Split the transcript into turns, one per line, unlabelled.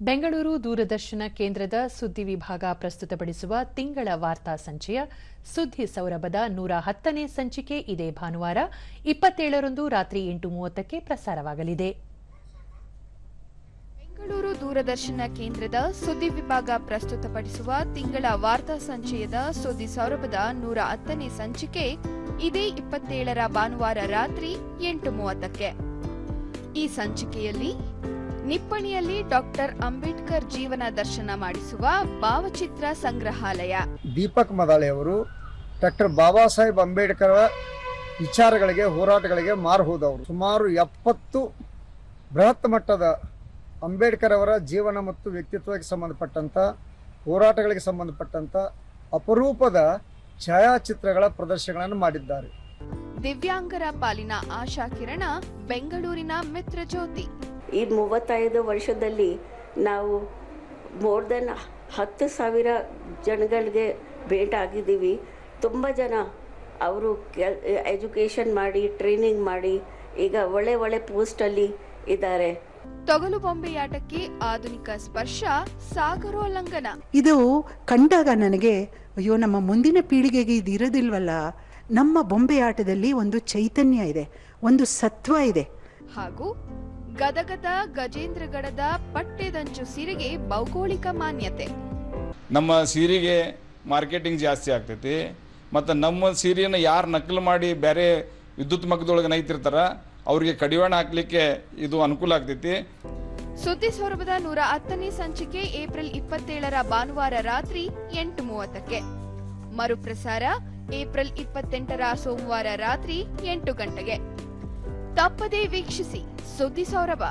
ಬೆಂಗಳೂರು ದೂರದರ್ಶನ ಕೇಂದ್ರದ ಸುದ್ದಿ ವಿಭಾಗ ಪ್ರಸ್ತುತಪಡಿಸುವ ತಿಂಗಳ ವಾರ್ತಾ ಸಂಚಯ. ಸುದ್ದಿ ಸೌರಭದ ನೂರ ಹತ್ತನೇ ಸಂಚಿಕೆ ಇದೇ ಭಾನುವಾರ, ಇಪ್ಪತ್ತೇಳರಂದು ರಾತ್ರಿ ಎಂಟು ಮೂವತ್ತಕ್ಕೆ ಪ್ರಸಾರವಾಗಲಿದೆ.
ಬೆಂಗಳೂರು ದೂರದರ್ಶನ ಕೇಂದ್ರದ ಸುದ್ದಿ ವಿಭಾಗ ಪ್ರಸ್ತುತಪಡಿಸುವ ತಿಂಗಳ ವಾರ್ತಾ ಸಂಚಯದ ಸುದ್ದಿ ಸೌರಭದ ನೂರ ಹತ್ತನೇ ಸಂಚಿಕೆ ಇದೇ ಇಪ್ಪತ್ತೇಳರ ಭಾನುವಾರ ರಾತ್ರಿ ಎಂಟು ಮೂವತ್ತಕ್ಕೆ ಈ ಸಂಚಿಕೆಯಲ್ಲಿ ನಿಪ್ಪಣಿಯಲ್ಲಿ ಡಾಕ್ಟರ್ ಅಂಬೇಡ್ಕರ್ ಜೀವನ ದರ್ಶನ ಮಾಡಿಸುವ ಭಾವಚಿತ್ರ ಸಂಗ್ರಹಾಲಯ.
ದೀಪಕ್ ಮದಾಳೆ ಅವರು ಡಾಕ್ಟರ್ ಬಾಬಾ ಸಾಹೇಬ್ ಅಂಬೇಡ್ಕರ್ ವಿಚಾರಗಳಿಗೆ ಹೋರಾಟಗಳಿಗೆ ಮಾರು ಹೋದವರು. ಸುಮಾರು ಎಪ್ಪತ್ತು ಬೃಹತ್ ಮಟ್ಟದ ಅಂಬೇಡ್ಕರ್ ಅವರ ಜೀವನ ಮತ್ತು ವ್ಯಕ್ತಿತ್ವಕ್ಕೆ ಸಂಬಂಧಪಟ್ಟಂತ ಹೋರಾಟಗಳಿಗೆ ಸಂಬಂಧಪಟ್ಟಂತ ಅಪರೂಪದ ಛಾಯಾಚಿತ್ರಗಳ ಪ್ರದರ್ಶನಗಳನ್ನು ಮಾಡಿದ್ದಾರೆ.
ದಿವ್ಯಾಂಗರ ಪಾಲಿನ ಆಶಾ ಕಿರಣ ಬೆಂಗಳೂರಿನ ಮಿತ್ರ ಜ್ಯೋತಿ
ಈ ಮೂವತ್ತೈದು ವರ್ಷದಲ್ಲಿ ನಾವು ಮೋರ್ ದೆನ್ ಹತ್ತು ಸಾವಿರ ಜನಗಳಿಗೆ ಭೇಟಾಗಿದ್ದೀವಿ ತುಂಬ ಜನ ಅವರು ಕೆಲ್ ಎಜುಕೇಷನ್ ಮಾಡಿ ಟ್ರೈನಿಂಗ್ ಮಾಡಿ ಈಗ ಒಳ್ಳೆ ಒಳ್ಳೆ ಪೋಸ್ಟಲ್ಲಿ ಇದ್ದಾರೆ.
ತೊಗಲು ಬೊಂಬೆಯಾಟಕ್ಕೆ ಆಧುನಿಕ ಸ್ಪರ್ಶ ಸಾಗರೋಲ್ಲಂಘನ
ಇದು ಕಂಡಾಗ ನನಗೆ ಅಯ್ಯೋ ನಮ್ಮ ಮುಂದಿನ ಪೀಳಿಗೆಗೆ ಇದು ಇರೋದಿಲ್ವಲ್ಲ? ನಮ್ಮ ಬೊಂಬೆ ಆಟದಲ್ಲಿ ಒಂದು ಚೈತನ್ಯ ಇದೆ ಒಂದು ಸತ್ವ ಇದೆ.
ಹಾಗೂ ಗದಗದ ಗಜೇಂದ್ರಗಡದ ಪಟ್ಟೆದಂಚು ಸೀರೆಗೆ ಭೌಗೋಳಿಕ ಮಾನ್ಯತೆ.
ನಮ್ಮ ಸೀರೆಗೆ ಮಾರ್ಕೆಟಿಂಗ್ ಜಾಸ್ತಿ ಆಗ್ತೈತಿ. ಮತ್ತು ನಮ್ಮ ಸೀರೆಯನ್ನು ಯಾರು ನಕಲು ಮಾಡಿ ಬೇರೆ ವಿದ್ಯುತ್ ಮಗ್ಗದೊಳಗೆ ನೈತಿರ್ತಾರ ಅವರಿಗೆ ಕಡಿವಾಣ ಹಾಕ್ಲಿಕ್ಕೆ ಇದು ಅನುಕೂಲ ಆಗ್ತೈತಿ.
ಸುದ್ದಿ ಸೌರಭದ ನೂರ ಹತ್ತನೇ ಸಂಚಿಕೆ ಏಪ್ರಿಲ್ ಇಪ್ಪತ್ತೇಳರ ಭಾನುವಾರ ರಾತ್ರಿ ಎಂಟು ಮೂವತ್ತಕ್ಕೆ. ಮರುಪ್ರಸಾರ ಏಪ್ರಿಲ್ ಇಪ್ಪತ್ತೆಂಟರ ಸೋಮವಾರ ರಾತ್ರಿ ಎಂಟು ಗಂಟೆಗೆ. ತಪ್ಪದೇ ವೀಕ್ಷಿಸಿ ಸುದ್ದಿ ಸೌರಭ.